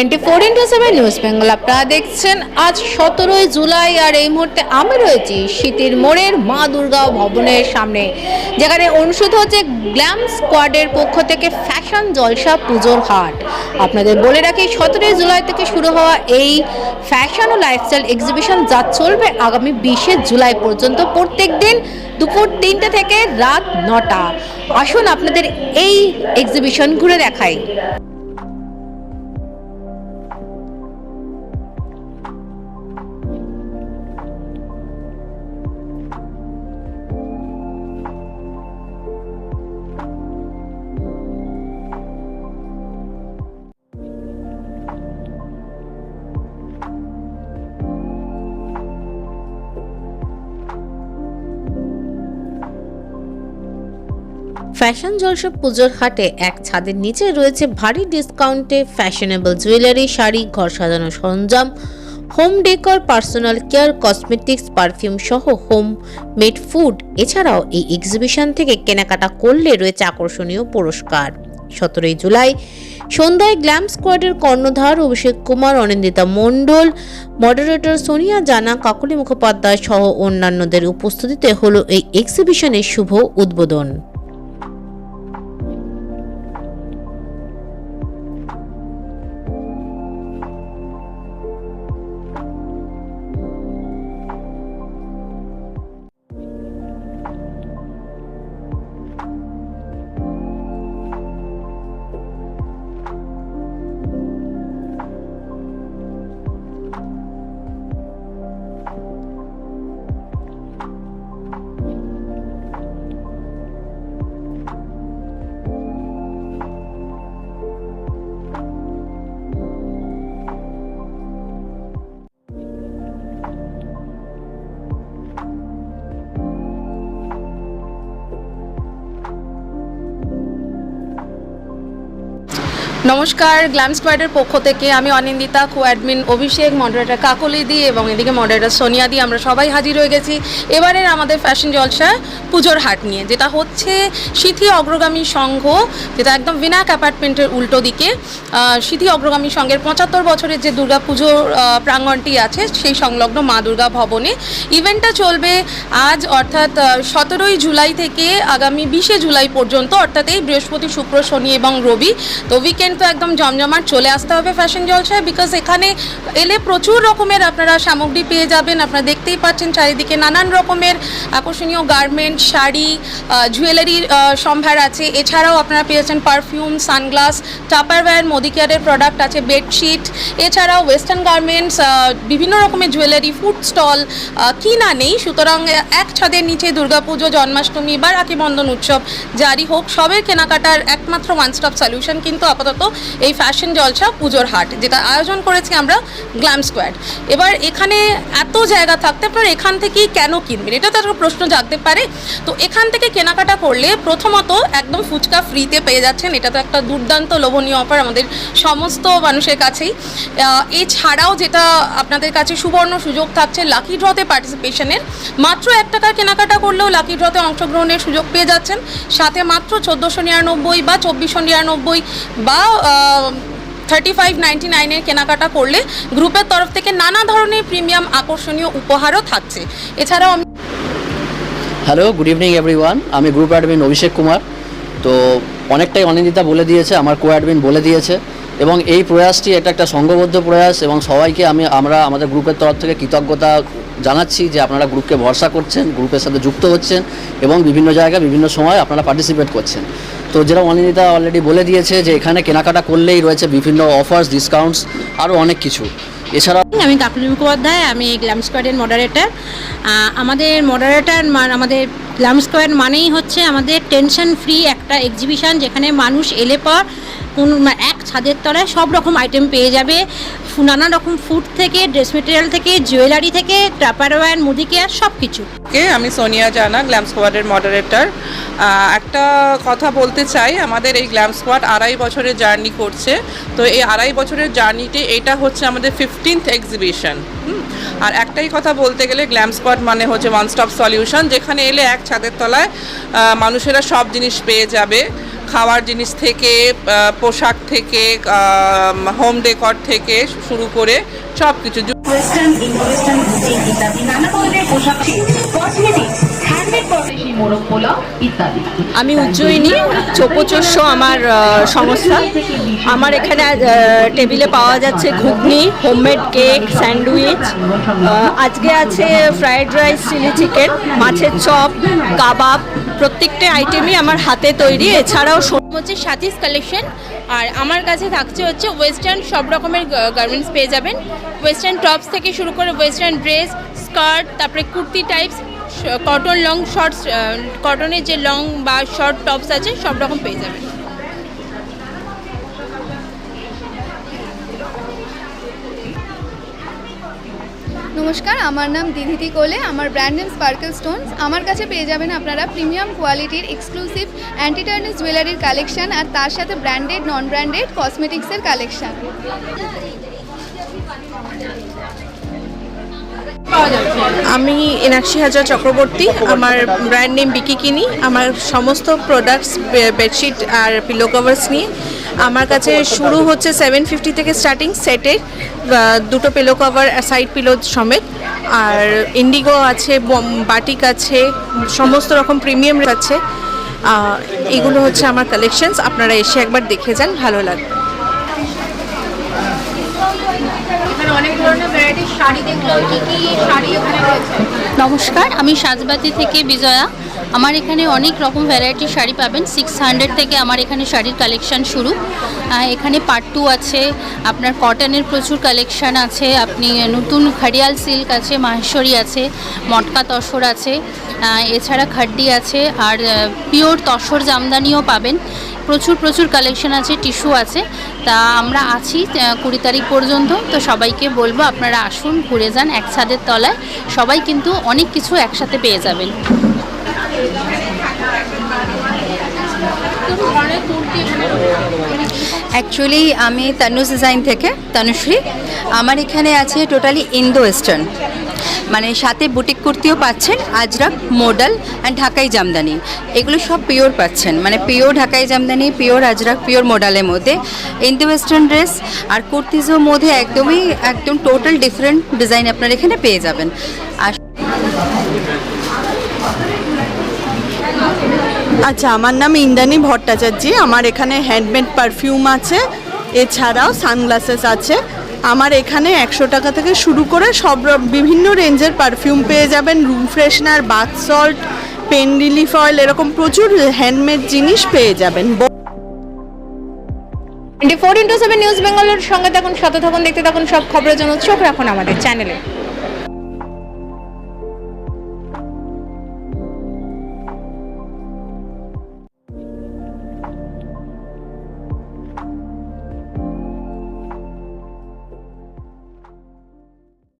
Twenty four into seven news Bengal আপনারা দেখছেন আজ সতেরোই জুলাই, আর এই মুহূর্তে আমি রয়েছি শীতের মোড়ের মা দুর্গা ভবনের সামনে, যেখানে অনুষ্ঠিত হচ্ছে গ্ল্যাম স্কোয়াডের পক্ষ থেকে ফ্যাশন জলসা পুজোর হাট। আপনাদের বলে রাখি, সতেরোই জুলাই থেকে শুরু হওয়া এই ফ্যাশন ও লাইফস্টাইল এক্সিবিশন যা চলবে আগামী বিশে জুলাই পর্যন্ত প্রত্যেক দিন দুপুর তিনটে থেকে রাত নটা। আসুন আপনাদের এই এক্সিবিশন ঘুরে দেখাই। ফ্যাশন জলসা পুজোর হাটে এক ছাদের নিচে রয়েছে ভারী ডিসকাউন্টে ফ্যাশনেবল জুয়েলারি শাড়ি, ঘর সাজানো সরঞ্জাম home decor personal care cosmetics perfume সহ হোম মেড ফুড এছাড়াও এই এক্সিবিশন থেকে কেনাকাটা করলে রয়েছে আকর্ষণীয় পুরস্কার। সতেরোই জুলাই সন্ধ্যায় গ্ল্যাম স্কোয়াডের কর্ণধার অভিষেক কুমার, অনিন্দিতা মণ্ডল মডারেটর সোনিয়া জানা, কাকলি মুখোপাধ্যায় সহ অন্যান্যদের উপস্থিতিতে হলো এই এক্সিবিশনের শুভ উদ্বোধন। নমস্কার, গ্ল্যাম স্কোয়াডের পক্ষ থেকে আমি Anindita co admin Abhishek moderator Kakali দি এবং এদিকে মডারেটর সোনিয়া দি, আমরা সবাই হাজির হয়ে গেছি এবারের আমাদের ফ্যাশন জলসা পুজোর হাট নিয়ে, যেটা হচ্ছে সিথি অগ্রগামী সংঘ, যেটা একদম বিনাক অ্যাপার্টমেন্টের উল্টো দিকে। সিথি অগ্রগামী সংঘের পঁচাত্তর বছরের যে দুর্গা পুজোর প্রাঙ্গণটি আছে, সেই সংলগ্ন মা দুর্গা ভবনে। ইভেন্টটা চলবে আজ, অর্থাৎ সতেরোই জুলাই থেকে আগামী বিশে জুলাই পর্যন্ত, অর্থাৎ এই বৃহস্পতি, শুক্র, শনি এবং রবি। তো উইকেন্ড তো একদম জমজমাট চলে আসতে হবে ফ্যাশন জলসায় বিকজ এখানে এলে প্রচুর রকমের আপনারা সামগ্রী পেয়ে যাবেন। আপনারা দেখতেই পাচ্ছেন চারিদিকে নানান রকমের আকর্ষণীয় গার্মেন্ট শাড়ি জুয়েলারির সম্ভার আছে। এছাড়াও আপনারা পেয়েছেন পারফিউম সানগ্লাস টাপারওয়্যার মোদিকেয়ারের প্রোডাক্ট আছে বেডশিট এছাড়াও ওয়েস্টার্ন গার্মেন্টস বিভিন্ন রকমের জুয়েলারি ফুড স্টল কি না নেই। সুতরাং এক ছাদের নিচে দুর্গাপুজো, জন্মাষ্টমী বা রাখি বন্ধন উৎসব জারি হোক, সবের কেনাকাটার একমাত্র ওয়ান স্টপ সলিউশন কিন্তু আপাতত এই ফ্যাশন জলসা পুজোর হাট, যেটা আয়োজন করেছি আমরা গ্ল্যাম স্কোয়াড এবার এখানে এত জায়গা থাকতে আপনারা এখান থেকেই কেন কিনবেন? এটা তো একটা প্রশ্ন জাগতে পারে। তো এখান থেকে কেনাকাটা করলে প্রথমত একদম ফুচকা ফ্রিতে পেয়ে যাচ্ছেন। এটা তো একটা দুর্দান্ত লোভনীয় অফার আমাদের সমস্ত মানুষের কাছেই। এছাড়াও যেটা আপনাদের কাছে সুবর্ণ সুযোগ থাকছে লাকি ড্রতে পার্টিসিপেশনের মাত্র এক টাকা কেনাকাটা করলেও লাকি ড্রতে অংশগ্রহণের সুযোগ পেয়ে যাচ্ছেন। সাথে মাত্র চোদ্দোশো নিরানব্বই বা চব্বিশশো নিরানব্বই বা থার্টি ফাইভ নাইনটি নাইনের কেনাকাটা করলে গ্রুপের তরফ থেকে নানা ধরনের প্রিমিয়াম আকর্ষণীয় উপহারও থাকছে। এছাড়াও আমি হ্যালো গুড ইভিনিং এভরিওয়ান আমি গ্রুপ অ্যাডমিন অভিষেক কুমার। তো অনেকটাই অনিন্দিতা বলে দিয়েছে, আমার কো অ্যাডমিন বলে দিয়েছে। এবং এই প্রয়াসটি এটা একটা সংঘবদ্ধ প্রয়াস এবং সবাইকে আমি, আমরা আমাদের গ্রুপের তরফ থেকে কৃতজ্ঞতা জানাচ্ছি যে আপনারা গ্রুপকে ভরসা করছেন, গ্রুপের সাথে যুক্ত হচ্ছেন এবং বিভিন্ন জায়গায় বিভিন্ন সময় আপনারা পার্টিসিপেট করছেন। তো যেটা অনিন্দিতা অলরেডি বলে দিয়েছে যে এখানে কেনাকাটা করলেই রয়েছে বিভিন্ন অফার্স ডিসকাউন্টস আরও অনেক কিছু। এছাড়া আমি কাকুলি মুখোপাধ্যায়, আমি গ্ল্যাম স্কোয়াডের মডারেটার আমাদের মডারেটর আমাদের গ্ল্যাম স্কোয়াড মানেই হচ্ছে আমাদের টেনশন ফ্রি একটা এক্সিবিশন যেখানে মানুষ এলে পর কোন এক ছাদের তলায় সব রকম আইটেম পেয়ে যাবে। নানা রকম ফুড থেকে ড্রেস মেটেরিয়াল থেকে জুয়েলারি থেকে ট্রাপারওয়্যার মুদি কেয়ার সব কিছু কে? আমি সোনিয়া জানা গ্ল্যাম স্কোয়াডের মডারেটর একটা কথা বলতে চাই, আমাদের এই গ্ল্যাম স্কোয়াড আড়াই বছরের জার্নি করছে। তো এই আড়াই বছরের জার্নিতে এটা হচ্ছে আমাদের ফিফটিন্থ এক্সিবিশন আর একটাই কথা বলতে গেলে গ্ল্যাম স্পট মানে হচ্ছে ওয়ান স্টপ সলিউশন যেখানে এলে এক ছাদের তলায় মানুষেরা সব জিনিস পেয়ে যাবে। খাওয়ার জিনিস থেকে পোশাক থেকে হোম ডেকর থেকে শুরু করে সব কিছু ওয়েস্টার্ন ইন্ডো বুটিক ইত্যাদি নানা ধরনের পোশাক কসমেটিক্স হ্যান্ডমেড পটেশি মোরগ পোলাও ইত্যাদি। আমি উজ্জয়িনী চোপচস্য আমার সংস্থা। আমার এখানে টেবিলে পাওয়া যাচ্ছে ঘুগনি হোমমেড কেক স্যান্ডউইচ আজকে আছে ফ্রায়েড রাইস চিলি চিকেন মাছের চপ কাবাব। প্রত্যেকটা আইটেমই আমার হাতে তৈরি। এছাড়াও হচ্ছে সাথিস কালেকশন আর আমার কাছে থাকছে হচ্ছে ওয়েস্টার্ন সব রকমের গার্মেন্টস পেয়ে যাবেন। ওয়েস্টার্ন টপস থেকে শুরু করে ওয়েস্টার্ন ড্রেস স্কার্ট তারপরে kurti types cotton long shorts কটনের যে লং বা শর্ট টপস আছে, সব রকম পেয়ে যাবেন। নমস্কার, আমার নাম দিধিতি কোলে, আমার ব্র্যান্ড নেম স্পার্কেল স্টোনস আমার কাছে পেয়ে যাবেন আপনারা প্রিমিয়াম কোয়ালিটির এক্সক্লুসিভ অ্যান্টিটার্নিস জুয়েলারির কালেকশান আর তার সাথে ব্র্যান্ডেড নন ব্র্যান্ডেড কসমেটিক্সের কালেকশন আমি এনাক্ষী হাজার চক্রবর্তী, আমার ব্র্যান্ড নেম বিকি কিনি আমার সমস্ত প্রোডাক্টস বেডশিট আর পিলো কভার্স নিয়ে আমার কাছে শুরু হচ্ছে সেভেন ফিফটি থেকে স্টার্টিং সেটের দুটো পিলো কভার সাইড পিলো সমেত। আর ইন্ডিগো আছে বম- বাটিক আছে সমস্ত রকম প্রিমিয়াম আছে। এগুলো হচ্ছে আমার কালেকশনস আপনারা এসে একবার দেখে যান ভালো লাগবে। নমস্কার আমি সাজবাতি থেকে বিজয়া। আমার এখানে অনেক রকম ভ্যারাইটির শাড়ি পাবেন। সিক্স হান্ড্রেড থেকে আমার এখানে শাড়ির কালেকশান শুরু। এখানে পাট্টু আছে। আপনার কটনের প্রচুর কালেকশান আছে। আপনি নতুন ঘড়িয়াল সিল্ক আছে, মাহেশ্বরী আছে, মটকা তসর আছে। এছাড়া খাড্ডি আছে। আর পিওর তসর জামদানিও পাবেন। প্রচুর প্রচুর কালেকশন আছে টিস্যু আছে। তা আমরা আছি কুড়ি তারিখ পর্যন্ত। তো সবাইকে বলব, আপনারা আসুন, ঘুরে যান এক ছাদের তলায়। সবাই কিন্তু অনেক কিছু একসাথে পেয়ে যাবেন। অ্যাকচুয়ালি আমি তানুজ ডিজাইন থেকে তনুশ্রী। আমার এখানে আছে টোটালি ইন্দো ওয়েস্টার্ন মানে সাথে বুটিক কুর্তিও পাচ্ছেন আজরাক মডেল অ্যান্ড ঢাকাই জামদানি। এগুলো সব পিওর পাচ্ছেন। মানে পিওর ঢাকাই জামদানি পিওর আজরাক পিওর মডেলের মধ্যে। ইন্দো ওয়েস্টার্ন ড্রেস আর কুর্তিজের মধ্যে একদমই, একদম টোটাল ডিফারেন্ট ডিজাইন আপনারা এখানে পেয়ে যাবেন। আর আচ্ছা আমার নাম ইন্দ্রাণী ভট্টাচার্য, আমার এখানে হ্যান্ডমেড পারফিউম আছে, এছাড়াও সানগ্লাসেস আছে। আমার এখানে একশো টাকা থেকে শুরু করে সব বিভিন্ন রেঞ্জের পারফিউম পেয়ে যাবেন room freshener bath salt pain relief oil এরকম প্রচুর হ্যান্ডমেড জিনিস পেয়ে যাবেন। Twenty four into seven news বেঙ্গলের সঙ্গে থাকুন, সাথে থাকুন, দেখতে থাকুন সব খবরের জন্য চোখ রাখুন আমাদের চ্যানেলে